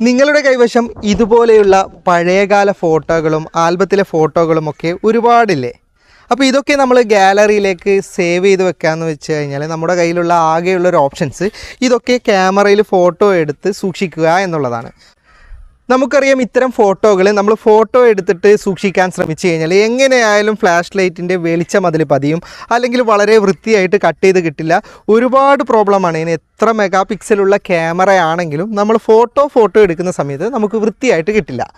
നിങ്ങളുടെ കൈവശം ഇതുപോലെയുള്ള പഴയകാല ഫോട്ടോകളും ആൽബത്തിലെ ഫോട്ടോകളും ഒക്കെ ഒരുപാടില്ലേ? അപ്പോൾ ഇതൊക്കെ നമ്മൾ ഗാലറിയിലേക്ക് സേവ് ചെയ്ത് വെക്കാമെന്ന് വെച്ച് കഴിഞ്ഞാൽ നമ്മുടെ കയ്യിലുള്ള ആകെയുള്ള ഒരു ഓപ്ഷൻസ് ഇതൊക്കെ ക്യാമറയിൽ ഫോട്ടോ എടുത്ത് സൂക്ഷിക്കുക എന്നുള്ളതാണ്. നമുക്കറിയാം ഇത്തരം ഫോട്ടോകൾ നമ്മൾ ഫോട്ടോ എടുത്തിട്ട് സൂക്ഷിക്കാൻ ശ്രമിച്ചു കഴിഞ്ഞാൽ എങ്ങനെയായാലും ഫ്ലാഷ് ലൈറ്റിന്റെ വെളിച്ചം അതിൽ പതിയും. അല്ലെങ്കിൽ വളരെ വൃത്തിയായിട്ട് കട്ട് ചെയ്ത് കിട്ടില്ല. ഒരുപാട് പ്രോബ്ലമാണ് ഇതിന് എത്ര മെഗാ പിക്സലുള്ള ക്യാമറ ആണെങ്കിലും നമ്മൾ ഫോട്ടോ ഫോട്ടോ എടുക്കുന്ന സമയത്ത് നമുക്ക് വൃത്തിയായിട്ട് കിട്ടില്ല.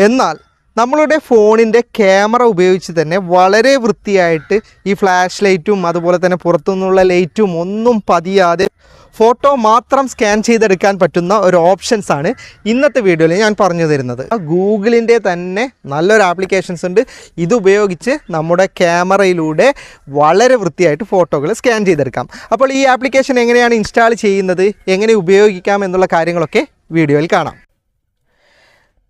എന്നാൽ നമ്മളുടെ ഫോണിന്റെ ക്യാമറ ഉപയോഗിച്ച് തന്നെ വളരെ വൃത്തിയായിട്ട് ഈ ഫ്ലാഷ് ലൈറ്റും അതുപോലെ തന്നെ പുറത്തുനിന്നുള്ള ലൈറ്റും ഒന്നും പതിയാതെ ഫോട്ടോ മാത്രം സ്കാൻ ചെയ്തെടുക്കാൻ പറ്റുന്ന ഒരു ഓപ്ഷൻസ് ആണ് ഇന്നത്തെ വീഡിയോയിൽ ഞാൻ പറഞ്ഞു തരുന്നത്. ഗൂഗിളിന്റെ തന്നെ നല്ലൊരു ആപ്ലിക്കേഷൻസ് ഉണ്ട്. ഇത് ഉപയോഗിച്ച് നമ്മുടെ ക്യാമറയിലൂടെ വളരെ വൃത്തിയായിട്ട് ഫോട്ടോകൾ സ്കാൻ ചെയ്തെടുക്കാം. അപ്പോൾ ഈ ആപ്ലിക്കേഷൻ എങ്ങനെയാണ് ഇൻസ്റ്റാൾ ചെയ്യുന്നത് എങ്ങനെ ഉപയോഗിക്കാം എന്നുള്ള കാര്യങ്ങളൊക്കെ വീഡിയോയിൽ കാണാം.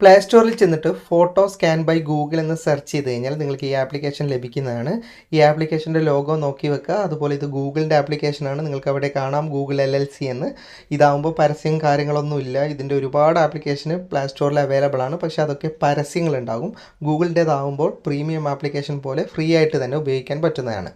പ്ലേ സ്റ്റോറിൽ ചെന്നിട്ട് ഫോട്ടോ സ്കാൻ ബൈ ഗൂഗിൾ എന്ന് സെർച്ച് ചെയ്ത് കഴിഞ്ഞാൽ നിങ്ങൾക്ക് ഈ ആപ്ലിക്കേഷൻ ലഭിക്കുന്നതാണ്. ഈ ആപ്ലിക്കേഷന്റെ ലോഗോ നോക്കി വെക്കുക. അതുപോലെ ഇത് ഗൂഗിളിന്റെ ആപ്ലിക്കേഷനാണ് നിങ്ങൾക്ക് അവിടെ കാണാം. ഗൂഗിൾ എൽ എൽ സി എന്ന്. ഇതാവുമ്പോൾ പരസ്യം കാര്യങ്ങളൊന്നും ഇല്ല. ഇതിന്റെ ഒരുപാട് ആപ്ലിക്കേഷന് പ്ലേ സ്റ്റോറിൽ അവൈലബിൾ ആണ്. പക്ഷേ അതൊക്കെ പരസ്യങ്ങളുണ്ടാകും ഗൂഗിളിന്റേതാവുമ്പോൾ പ്രീമിയം ആപ്ലിക്കേഷൻ പോലെ ഫ്രീ ആയിട്ട് തന്നെ ഉപയോഗിക്കാൻ പറ്റുന്നതാണ്.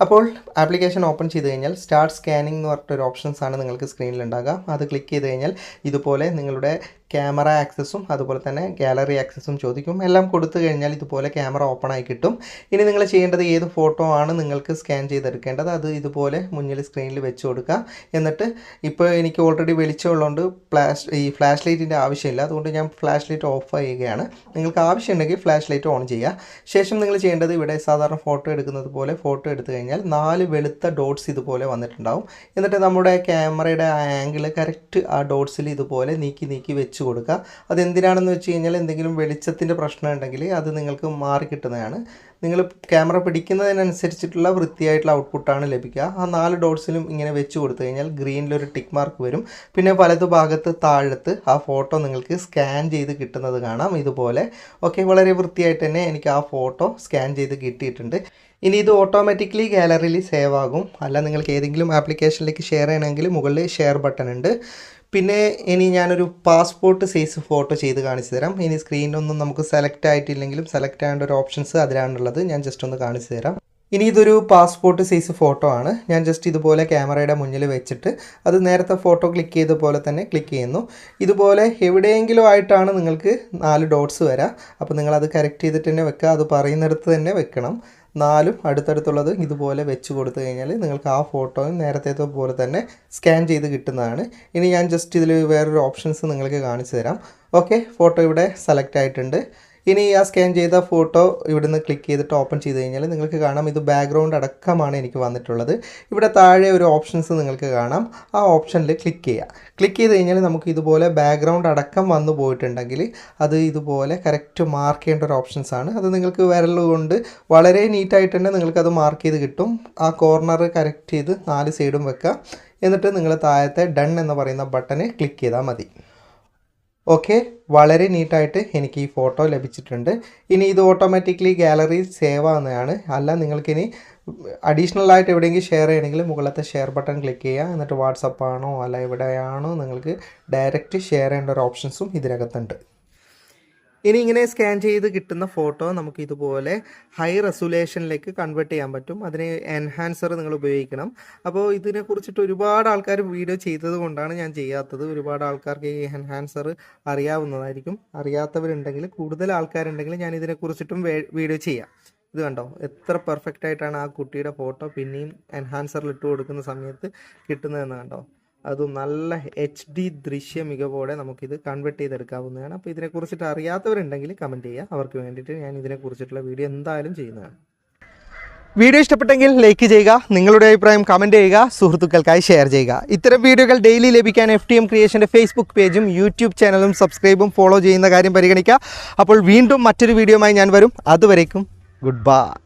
അപ്പോൾ ആപ്ലിക്കേഷൻ ഓപ്പൺ ചെയ്ത് കഴിഞ്ഞാൽ സ്റ്റാർട്ട് സ്കാനിംഗ് എന്ന് പറഞ്ഞിട്ടൊരു ഓപ്ഷൻസ് ആണ് നിങ്ങൾക്ക് സ്ക്രീനിൽ ഉണ്ടാകുക അത് ക്ലിക്ക് ചെയ്ത് കഴിഞ്ഞാൽ ഇതുപോലെ നിങ്ങളുടെ ക്യാമറ ആക്സസും അതുപോലെ തന്നെ ഗാലറി ആക്സസും ചോദിക്കും. എല്ലാം കൊടുത്തു കഴിഞ്ഞാൽ ഇതുപോലെ ക്യാമറ ഓപ്പൺ ആയി കിട്ടും. ഇനി നിങ്ങൾ ചെയ്യേണ്ടത് ഏത് ഫോട്ടോ ആണ് നിങ്ങൾക്ക് സ്കാൻ ചെയ്തെടുക്കേണ്ടത്? അത് ഇതുപോലെ മുന്നിൽ സ്ക്രീനിൽ വെച്ച് കൊടുക്കുക എന്നിട്ട് ഇപ്പോൾ എനിക്ക് ഓൾറെഡി വെളിച്ചമുള്ളതുകൊണ്ട് ഫ്ലാഷ് ഈ ഫ്ലാഷ് ലൈറ്റിന്റെ ആവശ്യമില്ല. അതുകൊണ്ട് ഞാൻ ഫ്ലാഷ് ലൈറ്റ് ഓഫ് ചെയ്യുകയാണ്. നിങ്ങൾക്ക് ആവശ്യമുണ്ടെങ്കിൽ ഫ്ലാഷ് ലൈറ്റ് ഓൺ ചെയ്യുക. ശേഷം നിങ്ങൾ ചെയ്യേണ്ടത് ഇവിടെ സാധാരണ ഫോട്ടോ എടുക്കുന്നത് പോലെ ഫോട്ടോ എടുത്തു കഴിഞ്ഞാൽ നാല് വെളുത്ത ഡോട്ട്സ് ഇതുപോലെ വന്നിട്ടുണ്ടാവും. എന്നിട്ട് നമ്മുടെ ക്യാമറയുടെ ആംഗിൾ കറക്റ്റ് ആ ഡോട്ട്സിൽ ഇതുപോലെ നീക്കി നീക്കി വെച്ച് കൊടുക്കുക. അതെന്തിനാണെന്ന് വെച്ച് കഴിഞ്ഞാൽ എന്തെങ്കിലും വെളിച്ചത്തിന്റെ പ്രശ്നം ഉണ്ടെങ്കിൽ അത് നിങ്ങൾക്ക് മാറി കിട്ടുന്നതാണ്. നിങ്ങൾ ക്യാമറ പിടിക്കുന്നതിനനുസരിച്ചിട്ടുള്ള വൃത്തിയായിട്ടുള്ള ഔട്ട്പുട്ടാണ് ലഭിക്കുക. ആ നാല് ഡോട്ട്സിലും ഇങ്ങനെ വെച്ച് കൊടുത്തു കഴിഞ്ഞാൽ ഗ്രീനിലൊരു ടിക്ക് മാർക്ക് വരും. പിന്നെ വലതു ഭാഗത്ത് താഴത്ത് ആ ഫോട്ടോ നിങ്ങൾക്ക് സ്കാൻ ചെയ്ത് കിട്ടുന്നത് കാണാം ഇതുപോലെ. ഓക്കെ വളരെ വൃത്തിയായിട്ട് തന്നെ എനിക്ക് ആ ഫോട്ടോ സ്കാൻ ചെയ്ത് കിട്ടിയിട്ടുണ്ട്. ഇനി ഇത് ഓട്ടോമാറ്റിക്കലി ഗാലറിയിൽ സേവ് ആകും. അല്ല നിങ്ങൾക്ക് ഏതെങ്കിലും ആപ്ലിക്കേഷനിലേക്ക് ഷെയർ ചെയ്യണമെങ്കിൽ മുകളിൽ ഷെയർ ബട്ടൺ ഉണ്ട്. പിന്നെ ഇനി ഞാനൊരു പാസ്പോർട്ട് സൈസ് ഫോട്ടോ ചെയ്ത് കാണിച്ചു തരാം. ഇനി സ്ക്രീനിലൊന്നും നമുക്ക് സെലക്ട് ആയിട്ടില്ലെങ്കിലും സെലക്ട് ചെയ്യേണ്ട ഒരു ഓപ്ഷൻസ് അതിലാണുള്ളത്. ഞാൻ ജസ്റ്റ് ഒന്ന് കാണിച്ചു തരാം. ഇനി ഇതൊരു പാസ്പോർട്ട് സൈസ് ഫോട്ടോ ആണ്. ഞാൻ ജസ്റ്റ് ഇതുപോലെ ക്യാമറയുടെ മുന്നിൽ വെച്ചിട്ട് അത് നേരത്തെ ഫോട്ടോ ക്ലിക്ക് ചെയ്ത പോലെ തന്നെ ക്ലിക്ക് ചെയ്യുന്നു. ഇതുപോലെ എവിടെയെങ്കിലും ആയിട്ടാണ് നിങ്ങൾക്ക് നാല് ഡോട്ട്സ് വരാം. അപ്പോൾ നിങ്ങളത് കറക്റ്റ് ചെയ്തിട്ട് തന്നെ വെക്കുക. അത് പറയുന്നിടത്ത് തന്നെ വെക്കണം. നാലും അടുത്തടുത്തുള്ളത് ഇതുപോലെ വെച്ച് കൊടുത്തു കഴിഞ്ഞാൽ നിങ്ങൾക്ക് ആ ഫോട്ടോയും നേരത്തെ പോലെ തന്നെ സ്കാൻ ചെയ്ത് കിട്ടുന്നതാണ്. ഇനി ഞാൻ ജസ്റ്റ് ഇതിൽ വേറൊരു ഓപ്ഷൻസ് നിങ്ങൾക്ക് കാണിച്ചു തരാം. ഓക്കെ ഫോട്ടോ ഇവിടെ സെലക്ട് ആയിട്ടുണ്ട്. ഇനി ആ സ്കാൻ ചെയ്ത ഫോട്ടോ ഇവിടുന്ന് ക്ലിക്ക് ചെയ്തിട്ട് ഓപ്പൺ ചെയ്ത് കഴിഞ്ഞാൽ നിങ്ങൾക്ക് കാണാം. ഇത് ബാക്ക്ഗ്രൗണ്ട് അടക്കമാണ് എനിക്ക് വന്നിട്ടുള്ളത്. ഇവിടെ താഴെ ഒരു ഓപ്ഷൻസ് നിങ്ങൾക്ക് കാണാം. ആ ഓപ്ഷനിൽ ക്ലിക്ക് ചെയ്യുക ക്ലിക്ക് ചെയ്ത് കഴിഞ്ഞാൽ നമുക്ക് ഇതുപോലെ ബാക്ക്ഗ്രൗണ്ട് അടക്കം വന്നു പോയിട്ടുണ്ടെങ്കിൽ അത് ഇതുപോലെ കറക്റ്റ് മാർക്ക് ചെയ്യേണ്ട ഒരു ഓപ്ഷൻസ് ആണ്. അത് നിങ്ങൾക്ക് വിരൽ കൊണ്ട് വളരെ നീറ്റായിട്ട് തന്നെ നിങ്ങൾക്കത് മാർക്ക് ചെയ്ത് കിട്ടും. ആ കോർണർ കറക്റ്റ് ചെയ്ത് നാല് സൈഡും വെക്കുക എന്നിട്ട് നിങ്ങൾ താഴത്തെ ഡൺ എന്ന് പറയുന്ന ബട്ടനെ ക്ലിക്ക് ചെയ്താൽ മതി. ഓക്കെ വളരെ നീറ്റായിട്ട് എനിക്ക് ഈ ഫോട്ടോ ലഭിച്ചിട്ടുണ്ട്. ഇനി ഇത് ഓട്ടോമാറ്റിക്കലി ഗാലറി സേവ് ആവുന്നതാണ്. അല്ല നിങ്ങൾക്കിനി അഡീഷണൽ ആയിട്ട് എവിടെയെങ്കിലും ഷെയർ ചെയ്യണമെങ്കിൽ മുകളിലത്തെ ഷെയർ ബട്ടൺ ക്ലിക്ക് ചെയ്യുക. എന്നിട്ട് വാട്സപ്പ് ആണോ അല്ല എവിടെയാണോ നിങ്ങൾക്ക് ഡയറക്റ്റ് ഷെയർ ചെയ്യേണ്ട ഒരു ഓപ്ഷൻസും ഇതിനകത്തുണ്ട്. ഇനി ഇങ്ങനെ സ്കാൻ ചെയ്ത് കിട്ടുന്ന ഫോട്ടോ നമുക്ക് ഇതുപോലെ ഹൈ റെസുലേഷനിലേക്ക് കൺവേർട്ട് ചെയ്യാൻ പറ്റും. അതിന് എൻഹാൻസർ നിങ്ങൾ ഉപയോഗിക്കണം. അപ്പോൾ ഇതിനെ കുറിച്ചിട്ട് ഒരുപാട് ആൾക്കാർ വീഡിയോ ചെയ്തത് കൊണ്ടാണ് ഞാൻ ചെയ്യാത്തത്. ഒരുപാട് ആൾക്കാർക്ക് ഈ എൻഹാൻസർ അറിയാവുന്നതായിരിക്കും. അറിയാത്തവരുണ്ടെങ്കിൽ കൂടുതൽ ആൾക്കാരുണ്ടെങ്കിൽ ഞാൻ ഇതിനെക്കുറിച്ചിട്ടും വീഡിയോ ചെയ്യാം. ഇത് കണ്ടോ? എത്ര പെർഫെക്റ്റ് ആയിട്ടാണ് ആ കുട്ടിയുടെ ഫോട്ടോ പിന്നെയും എൻഹാൻസറിൽ ഇട്ട് കൊടുക്കുന്ന സമയത്ത് കിട്ടുന്നതെന്ന് കണ്ടോ? അതും നല്ല എച്ച് ഡി ദൃശ്യ മികവോടെ നമുക്കിത് കൺവെർട്ട് ചെയ്തെടുക്കാവുന്നതാണ്. അപ്പോൾ ഇതിനെക്കുറിച്ചിട്ട് അറിയാത്തവരുണ്ടെങ്കിൽ കമന്റ് ചെയ്യുക. അവർക്ക് വേണ്ടിയിട്ട് ഞാൻ ഇതിനെക്കുറിച്ചിട്ടുള്ള വീഡിയോ എന്തായാലും ചെയ്യുന്നതാണ്. വീഡിയോ ഇഷ്ടപ്പെട്ടെങ്കിൽ ലൈക്ക് ചെയ്യുക നിങ്ങളുടെ അഭിപ്രായം കമന്റ് ചെയ്യുക സുഹൃത്തുക്കൾക്കായി ഷെയർ ചെയ്യുക. ഇത്തരം വീഡിയോകൾ ഡെയിലി ലഭിക്കാൻ എഫ് ടി എം ക്രിയേഷന്റെ ഫേസ്ബുക്ക് പേജും യൂട്യൂബ് ചാനലും സബ്സ്ക്രൈബും ഫോളോ ചെയ്യുന്ന കാര്യം പരിഗണിക്കുക. അപ്പോൾ വീണ്ടും മറ്റൊരു വീഡിയോയുമായി ഞാൻ വരും. അതുവരേക്കും ഗുഡ് ബൈ